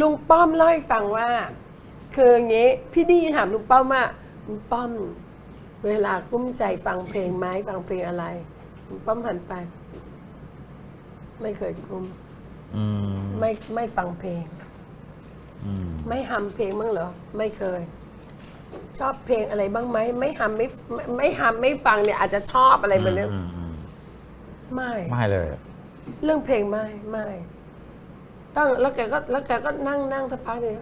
ลุงป้อมเล่าให้ฟังว่า คืออย่างงี้พี่ดีถามลุงป้อมว่าลุงป้อม เวลากุ้มใจฟังเพลงไหมฟังเพลงอะไรลุงป้อมหันไป ไม่เคยกุ้มอืมไม่ไม่ฟังเพลง อืมไม่ฮัมเพลงบ้างเหรอ ไม่เคย ชอบเพลงอะไรบ้างไหมไม่ฮัมไม่ไม่ไม่ฮัมไม่ฟังเนี่ย อาจจะชอบอะไรแบบนี้อืมอืมไม่ ไม่เลย เรื่องเพลงไม่ไม่ ตั้งแล้วแกก็แล้วแกก็นั่งนั่งสักพักหนึง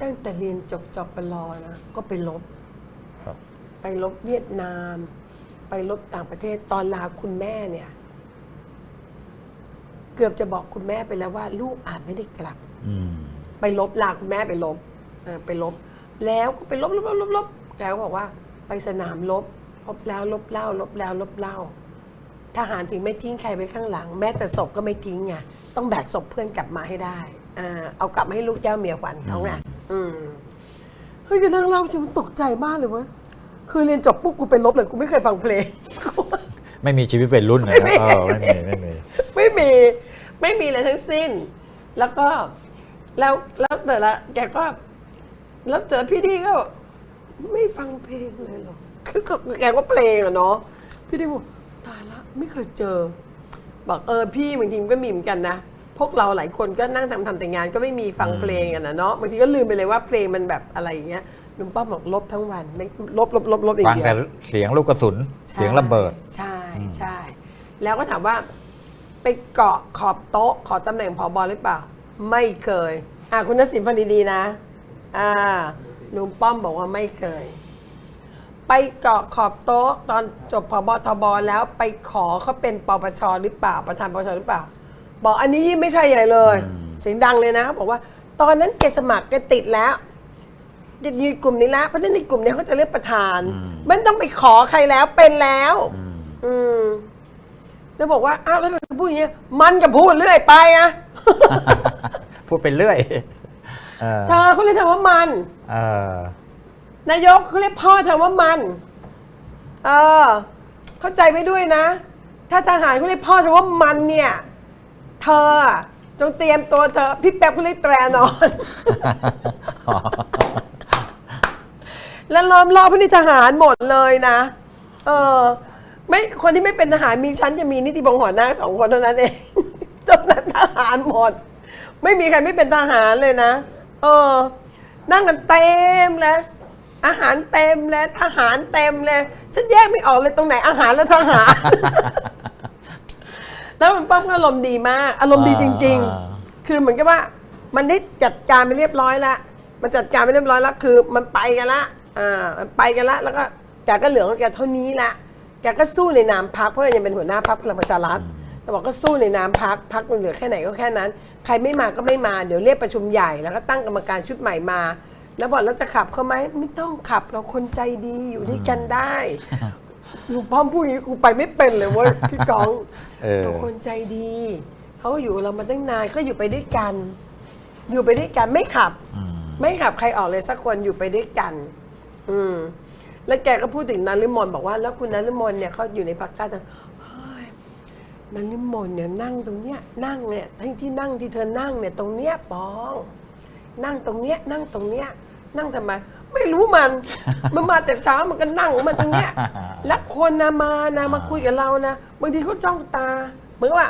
ตั้งแต่เรียนจบจบปรอนะก็ไปลบ ครับ ไปลบเวียดนาม ไปลบต่างประเทศตอนลาคุณแม่เนี่ย เกือบจะบอกคุณแม่ไปแล้วว่า ลูกอาจไม่ได้กลับ อืม ไปลบลาคุณแม่ไปลบเออไปลบ แล้วก็ไปลบลบลบลบลบแกก็บอกว่า ไปสนามลบลบแล้วลบเล่าลบแล้วลบเล่า ทหารจริงไม่ทิ้งใครไว้ข้างหลัง แม้แต่ศพก็ไม่ทิ้งไงต้องแบกศพเพื่อนกลับมาให้ได้อ่าเอากลับมาให้ลูกเจ้าเมียขวัญเขาไงอืมเฮ้ยกระทั่งเล่าจริงมันตกใจมากเลยเวะคือเรียนจบปุ๊บกูไปลบเลยกูไม่เคยฟังเพลง ไม่มีชีวิตเป็นรุ่นเลยไม่นะมี เออไม่มีไม่มี ไม่มีไม่มีเลยทั้งสิ้น แล้วก็แล้วแล้วแต่ละแกก็แล้วแต่ละพี่ดีก็ ไม่ฟังเพลงเลยเหรอคือก็แกก็เพลงอะเนาะพี่ดีบอก ตายละไม่เคยเจอ บอกเออพี่บางทีมันก็มีเหมือนกันนะ พวกเราหลายคนก็นั่งทำทำแต่งานก็ไม่มีฟังเพลงกันนะเนาะบางทีก็ลืมไปเลยว่าเพลงมันแบบอะไรอย่างเงี้ยลุงป้อมบอกลบทั้งวันไม่ลบลบลบลบอย่างฟังเดียว แต่เสียงลูกกระสุน ใช่เสียงระเบิด ใช่ใช่ แล้วก็ถามว่า ไปเกาะขอบโต๊ะ ขอตำแหน่งผอบอหรือเปล่า ไม่เคย อะคุณนสินฟังดีๆนะ อ่าลุงป้อมบอกว่าไม่เคย ไปเกาะขอบโต๊ะตอนจบพบทบแล้วไปขอเขาเป็นปปชหรือเปล่าประธานปปชหรือเปล่า บอกอันนี้ยิ่งไม่ใช่ใหญ่เลยอืมเสียงดังเลยนะ บอกว่าตอนนั้นแกสมัครแกติดแล้วจะอยู่กลุ่มนี้แล้วเพราะฉะนั้นในกลุ่มนี้เขาจะเลือกประธานไมันต้องไปขอใครแล้วเป็นแล้ว อืมอืมแล้วบอกว่าอ้าวแล้วทำไมพูดอย่างเงี้ยมันก็พูดเรื่อยไปอะพูดไปเรื่อยเออเธอเขาเรียกเธอว่ามัน เออ นายกเขาเรียกพ่อเธอว่ามัน เออ เข้าใจไว้ด้วยนะ ถ้าทหารเขาเรียกพ่อเธอว่ามันเนี่ย เธอจงเตรียมตัวเธอ พี่แป๊บเขาเรียกแตรนอน แล้วล้อมรอบพวกนี้ทหารหมดเลยนะ เออ ไม่คนที่ไม่เป็นทหารมีชั้นจะมีนิติบงหัวหน้าสองคนเท่านั้นเองตอนนั้นทหารหมด ไม่มีใครไม่เป็นทหารเลยนะ เออ นั่งกันเต็มเลย อาหารเต็มเลยทหารเต็มเลย ฉันแยกไม่ออกเลยตรงไหนอาหารและทหาร แล้วมันป้อมก็อารมณ์ดีมาก อารมณ์ดีจริงอ่าๆคือเหมือนกับว่า มันได้จัดการไปเรียบร้อยแล้วมันจัดการไปเรียบร้อยแล้วคือ มันไปกันละอ่ามันไปกันละแล้วก็แกก็เหลือของแกเท่านี้ละแกก็สู้ในนามพักเพราะยังเป็นหัวหน้าพักพลังประชารัฐแต่บอกก็สู้ในนามพักพักมันเหลือแค่ไหนก็แค่นั้น ใครไม่มาก็ไม่มาเดี๋ยวเรียกประชุมใหญ่แล้วก็ตั้งกรรมการชุดใหม่มา แล้วบอกเราจะขับเขาไหมไม่ต้องขับเราคนใจดีอยู่ด้วยกันได้ลุงป้อมพูดอย่างนี้กูไปไม่เป็นเลยเว้ยพี่กองเออ เราคนใจดีเขาอยู่กับเรามาตั้งนานก็อยู่ไปด้วยกัน อยู่ไปด้วยกันไม่ขับ อืม ไม่ขับใครออกเลยสักคนอยู่ไปด้วยกัน อืม แล้วแกก็พูดถึงนันลิมนบอกว่า แล้วคุณนันลิมนเนี่ยเขาอยู่ในพรรคกล้าจะเฮ้ยนันลิมนเนี่ยนั่งตรงเนี้ย นั่งเนี่ยทั้งที่นั่งที่เธอนั่งเนี่ยตรงเนี้ยปอง นั่งตรงเนี้ยนั่งตรงเนี้ย นั่งทำไม ไม่รู้มัน มันมาแต่เช้ามันก็นั่งของมันตรงเนี้ยแล้วคนนะมานะมาคุยกับเรานะบางทีเขาจ้องตา เหมือนว่า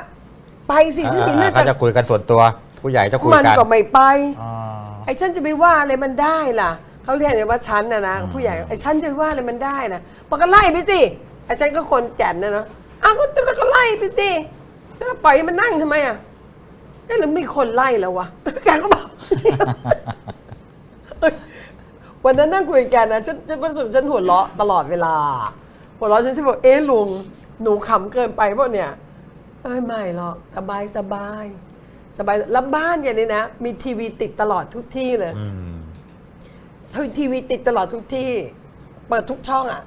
ไปสิฉันมีเรื่องเขาจะจะคุยกันส่วนตัว ผู้ใหญ่จะคุยมันกันก็ไม่ไป อ๋อ ไอ้ฉันจะไปว่าอะไรมันได้ล่ะเขาเรียกเลยว่าฉันนะนะอืม ผู้ใหญ่ไอ้ฉันจะไปว่าอะไรมันได้นะมันก็ไล่ไปสิไอ้ฉันก็คนแก่นนะเนาะอ้าวก็แล้วก็ไล่ไปสิแล้วก็ปล่อยให้มันนั่งทำไมอะเอ๊ะหรือมีคนไล่แล้ววะ แกก็บอกเอ้ย วันนั้นนั่งคุยกันนะฉันฉันรู้สึกฉันหัวเราะตลอดเวลา หัวเราะฉันจะบอกเอ๊ะลุงหนูขำเกินไปเปล่าเนี่ยเอ้ยไม่หรอกสบายสบายสบายแล้วบ้านอย่างนี้นะ มีทีวีติดตลอดทุกที่เลยอืมทีวีติดตลอดทุกที่ เปิดทุกช่องอะ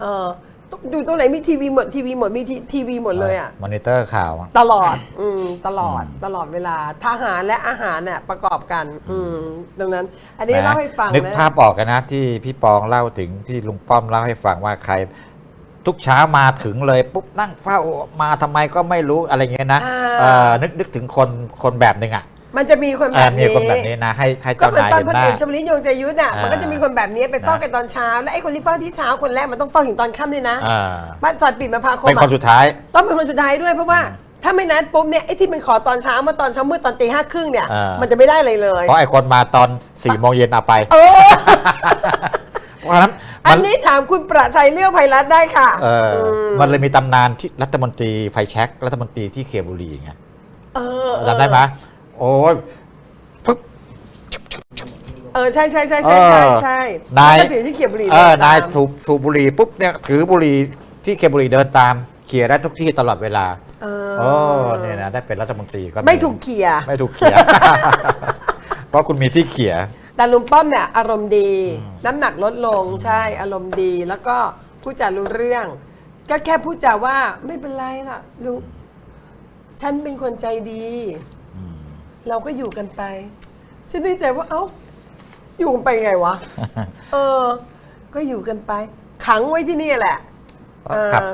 เออต้อง ดูตรงไหนมีทีวีหมดทีวีหมดมีทีทีวีหมดเลยอะมอนิเตอร์ข่าวตลอดอืมตลอดตลอดเวลาทหารและอาหารเนี่ยประกอบกัน อืมดังนั้น อันนี้เล่าให้ฟังนึกนะภาพออกกันนะที่พี่ปองเล่าถึงที่ลุงป้อมเล่าให้ฟังว่าใครทุกเช้ามาถึงเลยปุ๊บนั่งเฝ้ามาทำไมก็ไม่รู้อะไรเงี้ยนะอ่าเออนึกนึกถึงคนคนแบบหนึ่งอะ มันจะมีคนเอแบอบมีนี้คนแบบนี้นะ ให้ให้ก็เจ้าเหมือนนายตอนเห็นพลหน้า เอกชวลิตยงใจยุทธอะอ่ามั มันก็จะมีคนแบบนี้ไปเฝ้านะกันตอนเช้า และไอ้คนที่เฝ้าที่เช้าคนแรกมันต้องเฝ้าถึงตอนค่ำด้วยนะอ่าบ้านซอยปิดมาพาคมเป็นคนอะสุดท้าย ต้องเป็นคนสุดท้ายด้วยเพราะว่าถ้าไม่นั้นปุ๊บเนี่ยไอ้ที่มันขอตอนเช้าเมื่อตอนเช้ามืดตอนตีห้าครึ่งเนี่ยอ่ามั มันจะไม่ได้เลยเลย เพราะไอ้คนมาตอนสี่โมงเย็นเอาไปเออ เพราะฉะนั้นอัมันนนี้ถามคุณประชัยเลี้ยวไพรัตน์ได้ค่ะเอออมมันเลยมีตำนานที่รัฐมนตรีไฟแช็กรัฐมนตรีที่เคบุรีไงเออจำได้ไหม โอ้ยปึ๊บเออใช่ใช่ใช่ใช่ใช่ใช่นาย ก็ถือที่เขียบบุหรี่เออดิตมนายถูกสูบบุหรี่ปุ๊บเนี่ยถือบุหรี่ที่เคบุรีเดินตาม เขี่ยได้ทุกที่ตลอดเวลาเออโอ้เนี่ยนะได้เป็นรัฐมนตรีก็ไม่ถูกเขี่ยไม่ถูกเขี่ย เพราะคุณมีที่เขี่ย แต่ลุงป้อมเนี่ยอารมณ์ดีอืมน้ำหนักลดลงใช่อารมณ์ดี แล้วก็พูดจารู้เรื่อง ก็แค่พูดจาว่าไม่เป็นไรล่ะลุงฉันเป็นคนใจดีอืม เราก็อยู่กันไป ฉันนึกใจว่าเอ้า อยู่กันไปไงวะ เออ ก็อยู่กันไป ขังไว้ที่นี่แหละเออขับ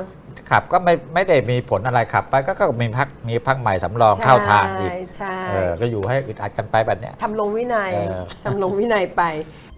ขับก็ไม่ไม่ได้มีผลอะไรขับไปก็ก็มีพักมีพักใหม่สำรองเข้าทางอีกใช่ใช่เออก็อยู่ให้อึดอัดกันไปแบบเนี้ยทำลงวินัยเออทำลงวินัยไป「